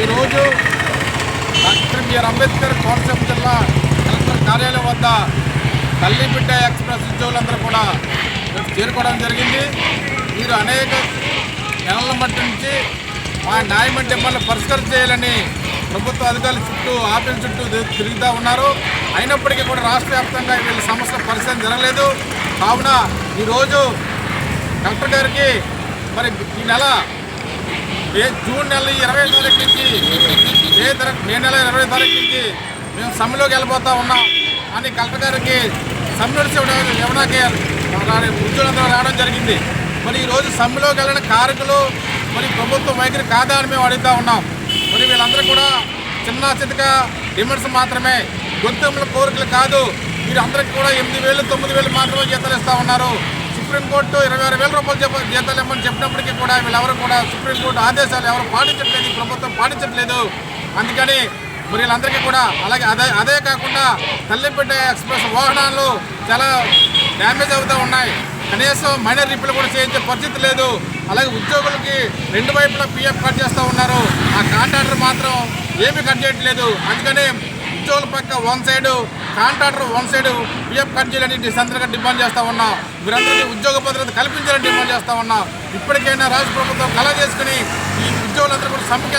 ఈరోజు doctor BR Ambedkar Konaseema జిల్లా collector కార్యాలయం వద్ద తల్లిబిడ్డ ఎక్స్ప్రెస్ ఉద్యోగులందరూ కూడా చేరుకోవడం జరిగింది. వీరు అనేక నెలల మట్టి నుంచి మా న్యాయమంటే డిమాండ్లు పరిష్కారం చేయాలని ప్రభుత్వ అధికారుల చుట్టూ ఆఫీస్ చుట్టూ తిరుగుతూ ఉన్నారు. అయినప్పటికీ కూడా రాష్ట్ర వ్యాప్తంగా వీళ్ళ సమస్యల పరిస్థితి జరగలేదు. కావున ఈరోజు కలెక్టర్ గారికి మరి ఈ నెల జూన్ నెల ఇరవై తారీఖు నుంచి మే తారీఖు మే నెల ఇరవై తారీఖు నుంచి మేము సమ్మెలోకి వెళ్ళిపోతా ఉన్నాం. అని కలెక్టర్ గారికి సమ్మె నడిచి ఇవ్వడానికి ఇవ్వడానికి ఉద్యోగులందరూ రావడం జరిగింది. మరి ఈరోజు సమ్మెలోకి వెళ్ళిన కారకులు మరి ప్రభుత్వం వైఖరి కాదా అని మేము అడుగుతా ఉన్నాం. మరి వీళ్ళందరూ కూడా చిన్న చితక డిమాండ్స్ మాత్రమే గొంతుముల కోరికలు కాదు. వీరందరికీ కూడా ఎనిమిది వేలు తొమ్మిది వేలు మాత్రమే జీతాలు ఇస్తా ఉన్నారు. సుప్రీంకోర్టు ఇరవై ఆరు వేల రూపాయలు చెప్ప జీతాలు ఇవ్వమని చెప్పినప్పటికీ కూడా వీళ్ళెవరు కూడా సుప్రీంకోర్టు ఆదేశాలు ఎవరు పాటించట్లేదు ఈ ప్రభుత్వం పాటించట్లేదు. అందుకని మరి వీళ్ళందరికీ కూడా అలాగే అదే అదే కాకుండా తల్లిపేట ఎక్స్ప్రెస్ వాహనాలు చాలా డ్యామేజ్ అవుతూ ఉన్నాయి. కనీసం మైనర్ రిప్పులు కూడా చేయించే పరిస్థితి లేదు. అలాగే ఉద్యోగులకి రెండు వైపులా పిఎఫ్ కట్ చేస్తూ ఉన్నారు. ఆ కాంట్రాక్టర్ మాత్రం ఏమీ కట్ చేయట్లేదు. అందుకని ఉద్యోగుల పక్క one side contractor one side PF cut చేయాలని సందర్భంగా డిమాండ్ చేస్తా ఉన్నాం. వీరందరికీ ఉద్యోగ భద్రత కల్పించాలని డిమాండ్ చేస్తూ ఉన్నాం. ఇప్పటికైనా రాష్ట్ర ప్రభుత్వం కళ చేసుకుని ఈ ఉద్యోగులందరూ కూడా సమ్మెకి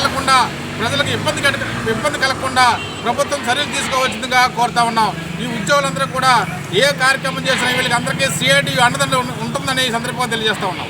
ప్రజలకు ఇబ్బంది కలగ ఇబ్బంది కలగకుండా ప్రభుత్వం చర్యలు తీసుకోవాల్సిందిగా కోరుతా ఉన్నాం. ఈ ఉద్యోగులందరూ కూడా ఏ కార్యక్రమం చేసినా వీళ్ళకి అందరికీ సిఐటి అండదండ ఉంటుందని సందర్భంగా తెలియజేస్తా ఉన్నాం.